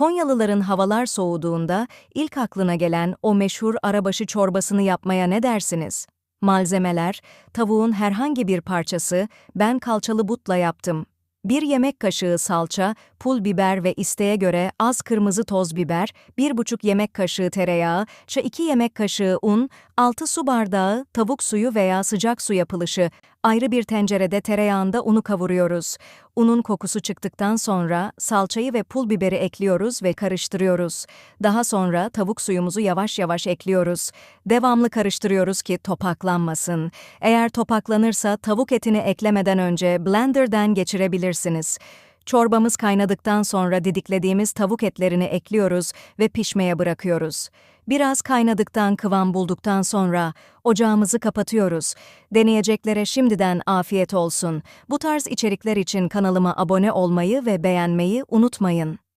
Konyalıların havalar soğuduğunda ilk aklına gelen o meşhur arabaşı çorbasını yapmaya ne dersiniz? Malzemeler, tavuğun herhangi bir parçası, ben kalçalı butla yaptım. Bir yemek kaşığı salça, pul biber ve isteğe göre az kırmızı toz biber, bir buçuk yemek kaşığı tereyağı, çay 2 yemek kaşığı un, 6 su bardağı tavuk suyu veya sıcak su yapılışı. Ayrı bir tencerede tereyağında unu kavuruyoruz. Unun kokusu çıktıktan sonra salçayı ve pul biberi ekliyoruz ve karıştırıyoruz. Daha sonra tavuk suyumuzu yavaş yavaş ekliyoruz. Devamlı karıştırıyoruz ki topaklanmasın. Eğer topaklanırsa tavuk etini eklemeden önce blenderdan geçirebilirsiniz. Çorbamız kaynadıktan sonra didiklediğimiz tavuk etlerini ekliyoruz ve pişmeye bırakıyoruz. Biraz kaynadıktan kıvam bulduktan sonra ocağımızı kapatıyoruz. Deneyeceklere şimdiden afiyet olsun. Bu tarz içerikler için kanalıma abone olmayı ve beğenmeyi unutmayın.